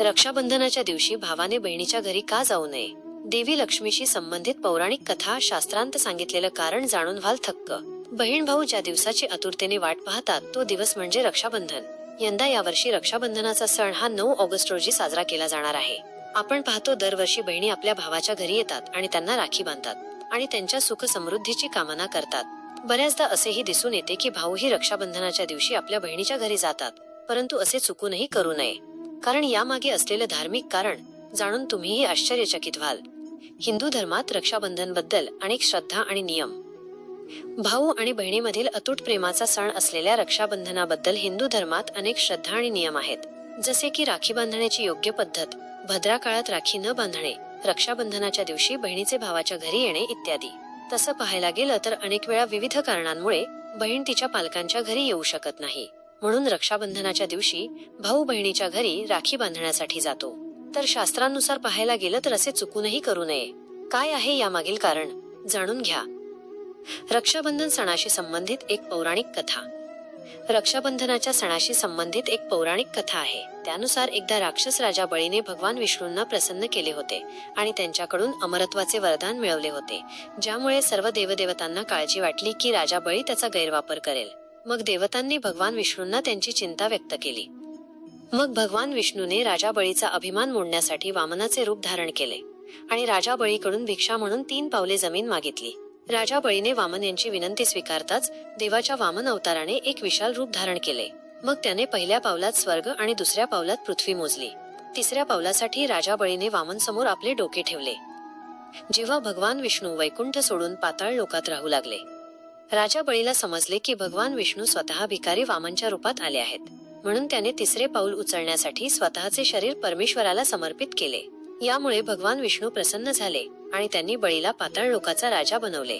रक्षाबंधनाच्या दिवशी भावाने बहिणीच्या घरी का जाऊ नये? देवी लक्ष्मीशी संबंधित पौराणिक कथा शास्त्रांत सांगितलेलं कारण जाणून व्हाल थक्क. बहीण भाऊ ज्या दिवसाची आतुरतेने वाट पाहतात तो दिवस म्हणजे रक्षाबंधन. यंदा यावर्षी रक्षाबंधनाचा सण हा नऊ ऑगस्ट रोजी साजरा केला जाणार आहे. आपण पाहतो दरवर्षी बहिणी आपल्या भावाच्या घरी येतात आणि त्यांना राखी बांधतात आणि त्यांच्या सुख समृद्धीची कामना करतात. बऱ्याचदा असेही दिसून येते की भाऊही रक्षाबंधनाच्या दिवशी आपल्या बहिणीच्या घरी जातात परंतु असे चुकूनही करू नये. कारण यामागे असलेलं धार्मिक कारण जाणून तुम्हीही आश्चर्यचकित व्हाल. हिंदू धर्मात रक्षाबंधनबद्दल अनेक श्रद्धा आणि नियम. भाऊ आणि बहिणीमधील अतूट प्रेमाचा सण असलेल्या रक्षाबंधनाबद्दल हिंदू धर्मात अनेक श्रद्धा आणि नियम आहेत. जसे की राखी बांधण्याची योग्य पद्धत भद्रा काळात राखी न बांधणे रक्षाबंधनाच्या दिवशी बहिणीचे भावाच्या घरी येणे इत्यादी. तसं पाहायला गेलं तर अनेक वेळा विविध कारणांमुळे बहीण तिच्या पालकांच्या घरी येऊ शकत नाही. म्हणून रक्षाबंधनाच्या दिवशी भाऊ बहिणीच्या घरी राखी बांधण्यासाठी जातो. तर शास्त्रानुसार पाहायला गेलं तर असे चुकूनही करू नये. काय आहे यामागील कारण? जाणून घ्या. रक्षाबंधन सणाशी संबंधित एक पौराणिक कथा. रक्षाबंधनाच्या सणाशी संबंधित एक पौराणिक कथा आहे. त्यानुसार एकदा राक्षस राजा बळीने भगवान विष्णूंना प्रसन्न केले होते आणि त्यांच्याकडून अमरत्वाचे वरदान मिळवले होते. ज्यामुळे सर्व देवदेवतांना काळजी वाटली की राजा बळी त्याचा गैरवापर करेल. मग देवतांनी भगवान विष्णूंना त्यांची चिंता व्यक्त केली. मग भगवान विष्णूने राजा बळीचा अभिमान मोडण्यासाठी वामनाचे रूप धारण केले आणि राजा बळीकडून भिक्षा म्हणून तीन पावले जमीन मागितली. राजा बळीने वामन यांची विनंती स्वीकारताच देवाच्या वामन अवताराने एक विशाल रूप धारण केले. मग त्याने पहिल्या पावलात स्वर्ग आणि दुसऱ्या पावलात पृथ्वी मोजली. तिसऱ्या पावलासाठी राजा बळीने वामन समोर आपले डोके ठेवले. जेव्हा भगवान विष्णू वैकुंठ सोडून पाताळ लोकात राहू लागले राजा बळीला समजले की भगवान विष्णू स्वतः भिकारी वामनच्या रूपात आले आहेत. म्हणून त्याने तिसरे पाऊल उचलण्यासाठी स्वतःचे शरीर परमेश्वराला समर्पित केले. यामुळे भगवान विष्णू प्रसन्न झाले आणि त्यांनी बळीला पाताळ लोकाचा राजा बनवले.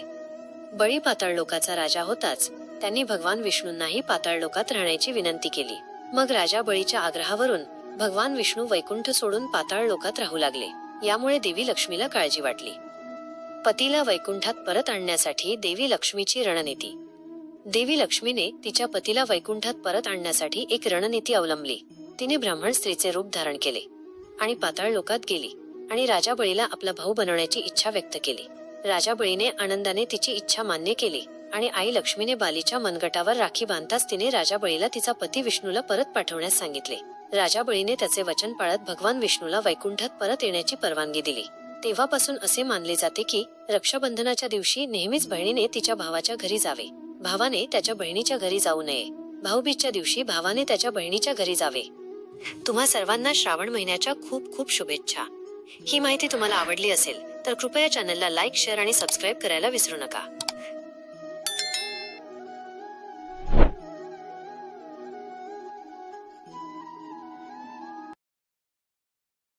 बळी पाताळ लोकाचा राजा होताच त्यांनी भगवान विष्णूंनाही पाताळ लोकात राहण्याची विनंती केली. मग राजा बळीच्या आग्रहावरून भगवान विष्णू वैकुंठ सोडून पाताळ लोकात राहू लागले. यामुळे देवी लक्ष्मीला काळजी वाटली. पतीला वैकुंठात परत आणण्यासाठी देवी लक्ष्मीची रणनीती. देवी लक्ष्मीने तिच्या पतीला वैकुंठात परत आणण्यासाठी एक रणनीती अवलंबली. तिने ब्राह्मण स्त्रीचे रूप धारण केले आणि पाताळ लोकात गेली आणि राजा बळीला आपला भाऊ बनवण्याची इच्छा व्यक्त केली. राजा बळीने आनंदाने तिची इच्छा मान्य केली आणि आई लक्ष्मीने बालीच्या मनगटावर राखी बांधताच तिने राजा बळीला तिचा पती विष्णूला परत पाठवण्यास सांगितले. राजा बळीने त्याचे वचन पाळत भगवान विष्णूला वैकुंठात परत येण्याची परवानगी दिली. तेव्हापासून असे मानले जाते की रक्षाबंधनाच्या दिवशी नेहमीच बहिणीने तिच्या भावाच्या घरी जावे. भावाने त्याच्या बहिणीच्या घरी जाऊ नये. भाऊबीजच्या दिवशी भावाने त्याच्या बहिणीच्या घरी जावे. तुम्हा सर्वांना श्रावण महिन्याच्या खूप खूप शुभेच्छा. ही माहिती तुम्हाला आवडली असेल तर कृपया चॅनलला लाईक शेअर आणि सबस्क्राईब करायला विसरू नका.